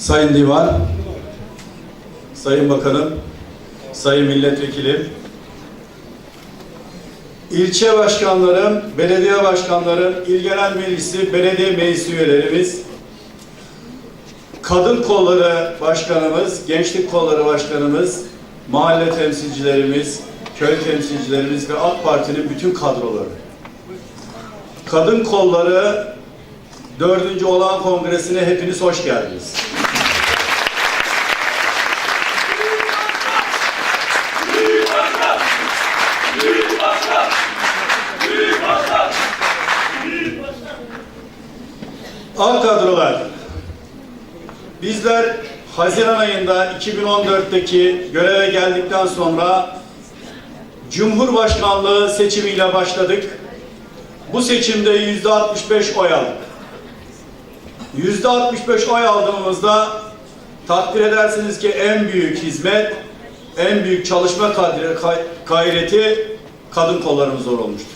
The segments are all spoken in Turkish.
Sayın Divan, Sayın Bakanım, Sayın Milletvekilim, ilçe başkanlarım, belediye başkanlarım, il genel meclisi, belediye meclis üyelerimiz, kadın kolları başkanımız, gençlik kolları başkanımız, mahalle temsilcilerimiz, köy temsilcilerimiz ve AK Parti'nin bütün kadroları. Kadın kolları 4. olağan kongresine hepiniz hoş geldiniz. Ak kadrolar. Bizler Haziran ayında 2014'teki göreve geldikten sonra Cumhurbaşkanlığı seçimiyle başladık. Bu seçimde yüzde 65 oy aldık. Yüzde 65 oy aldığımızda takdir edersiniz ki en büyük hizmet, en büyük çalışma kadri- gayreti kadın kollarımız zor olmuştur.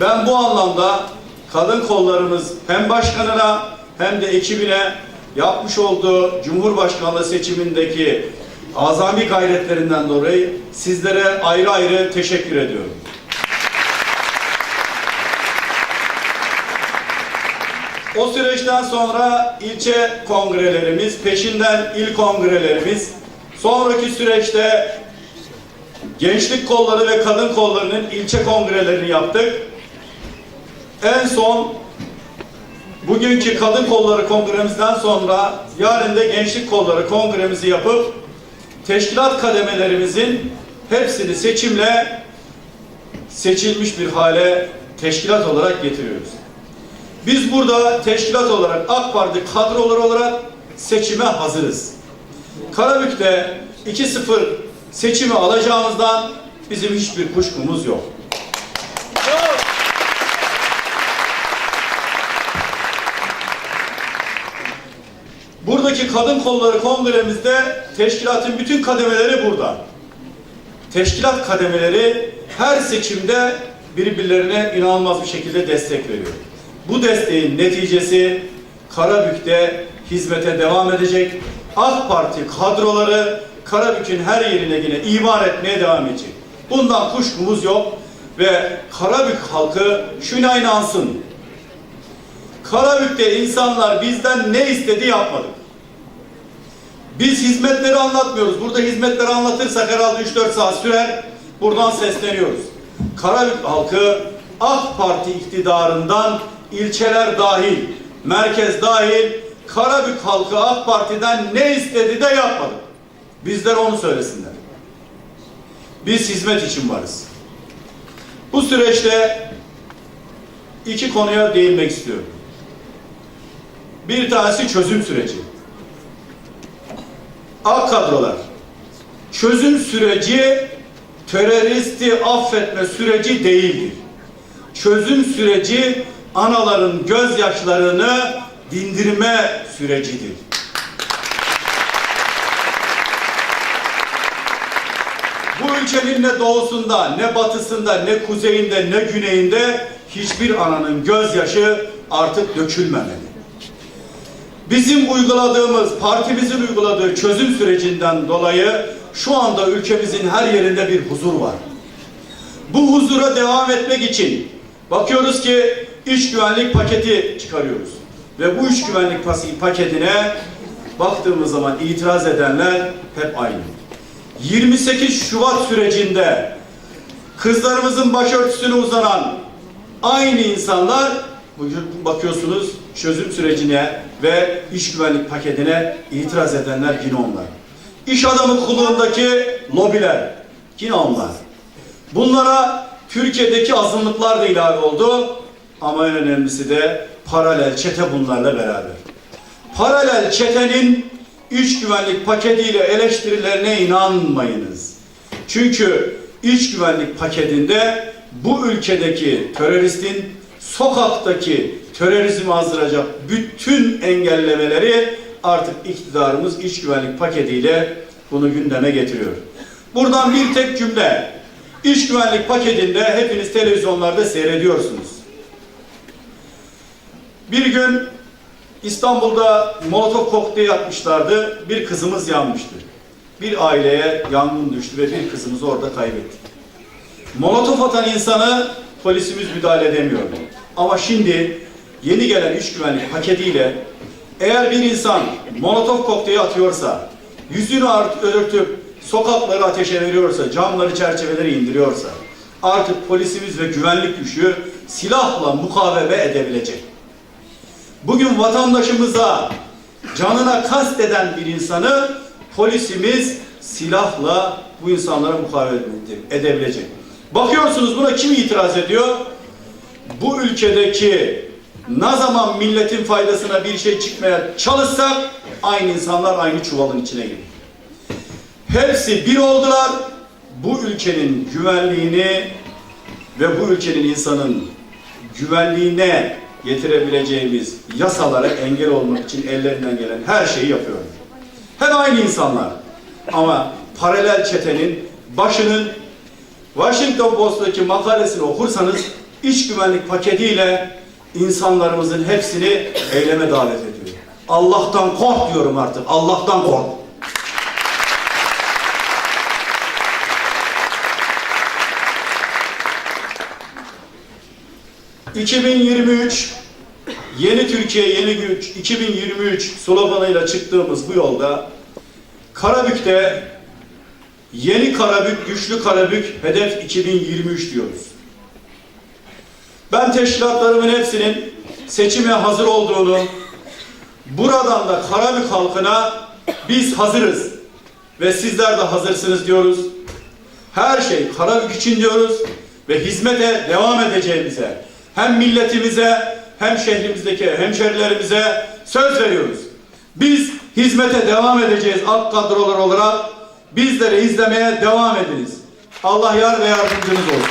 Ben bu anlamda kadın kollarımız hem başkanına hem de ekibine yapmış olduğu Cumhurbaşkanlığı seçimindeki azami gayretlerinden dolayı sizlere ayrı ayrı teşekkür ediyorum. O süreçten sonra ilçe kongrelerimiz, peşinden il kongrelerimiz, sonraki süreçte gençlik kolları ve kadın kollarının ilçe kongrelerini yaptık. En son bugünkü kadın kolları kongremizden sonra yarın da gençlik kolları kongremizi yapıp teşkilat kademelerimizin hepsini seçimle seçilmiş bir hale teşkilat olarak getiriyoruz. Biz burada teşkilat olarak AK Parti kadroları olarak seçime hazırız. Karabük'te 2-0 seçimi alacağımızdan bizim hiçbir kuşkumuz yok. Buradaki kadın kolları kongremizde teşkilatın bütün kademeleri burada. Teşkilat kademeleri her seçimde birbirlerine inanılmaz bir şekilde destek veriyor. Bu desteğin neticesi Karabük'te hizmete devam edecek. AK Parti kadroları Karabük'ün her yerine yine imar etmeye devam edecek. Bundan kuşkumuz yok ve Karabük halkı şuna inansın. Karabük'te insanlar bizden ne istedi yapmadık. Biz hizmetleri anlatmıyoruz. Burada hizmetleri anlatırsak herhalde 3-4 saat sürer. Buradan sesleniyoruz. Karabük halkı AK Parti iktidarından ilçeler dahil, merkez dahil Karabük halkı AK Parti'den ne istedi de yapmadık. Bizler onu söylesinler. Biz hizmet için varız. Bu süreçte iki konuya değinmek istiyorum. Bir tanesi çözüm süreci. Ak kadrolar. Çözüm süreci teröristi affetme süreci değildir. Çözüm süreci anaların gözyaşlarını dindirme sürecidir. Bu ülkenin ne doğusunda, ne batısında, ne kuzeyinde, ne güneyinde hiçbir ananın gözyaşı artık dökülmemeli. Bizim uyguladığımız, partimizin uyguladığı çözüm sürecinden dolayı şu anda ülkemizin her yerinde bir huzur var. Bu huzura devam etmek için bakıyoruz ki iç güvenlik paketi çıkarıyoruz. Ve bu iç güvenlik paketine baktığımız zaman itiraz edenler hep aynı. 28 Şubat sürecinde kızlarımızın başörtüsüne uzanan aynı insanlar bugün bakıyorsunuz çözüm sürecine ve iş güvenlik paketine itiraz edenler yine onlar. İş adamı kılığındaki lobiler yine onlar. Bunlara Türkiye'deki azınlıklar da ilave oldu ama en önemlisi de paralel çete bunlarla beraber. Paralel çetenin iç güvenlik paketiyle eleştirilerine inanmayınız. Çünkü iç güvenlik paketinde bu ülkedeki teröristin sokaktaki terörizmi azdıracak bütün engellemeleri artık iktidarımız iç güvenlik paketiyle bunu gündeme getiriyor. Buradan bir tek cümle. İç güvenlik paketinde hepiniz televizyonlarda seyrediyorsunuz. Bir gün İstanbul'da Molotov kokteyli atmışlardı. Bir kızımız yanmıştı. Bir aileye yangın düştü ve bir kızımızı orada kaybettik. Molotof atan insanı polisimiz müdahale edemiyordu. Ama şimdi yeni gelen iç güvenlik paketiyle eğer bir insan molotof kokteyli atıyorsa, yüzünü örtüp sokakları ateşe veriyorsa, camları çerçeveleri indiriyorsa artık polisimiz ve güvenlik gücü silahla mukavele edebilecek. Bugün vatandaşımıza canına kast eden bir insanı polisimiz silahla bu insanlara mukavele edebilecek. Bakıyorsunuz buna kim itiraz ediyor? Bu ülkedeki ne zaman milletin faydasına bir şey çıkmaya çalışsak aynı insanlar aynı çuvalın içine giriyor. Hepsi bir oldular. Bu ülkenin güvenliğini ve bu ülkenin insanın güvenliğine getirebileceğimiz yasalara engel olmak için ellerinden gelen her şeyi yapıyorlar. Hep aynı insanlar. Ama paralel çetenin başının Washington Post'taki makalesini okursanız iç güvenlik paketiyle insanlarımızın hepsini eyleme davet ediyor. Allah'tan kork diyorum artık. Allah'tan kork. ...2023... ...Yeni Türkiye, Yeni Güç... ...2023 sloganıyla çıktığımız bu yolda... ...Karabük'te... ...Yeni Karabük, Güçlü Karabük... ...Hedef 2023 diyoruz. Ben teşkilatlarımın hepsinin... ...seçime hazır olduğunu... ...buradan da Karabük halkına... ...biz hazırız... ...ve sizler de hazırsınız diyoruz. Her şey Karabük için diyoruz ve hizmete devam edeceğimize hem milletimize hem şehrimizdeki hemşerilerimize söz veriyoruz. Biz hizmete devam edeceğiz alt kadrolar olarak. Bizleri izlemeye devam ediniz. Allah yar ve yardımcınız olsun.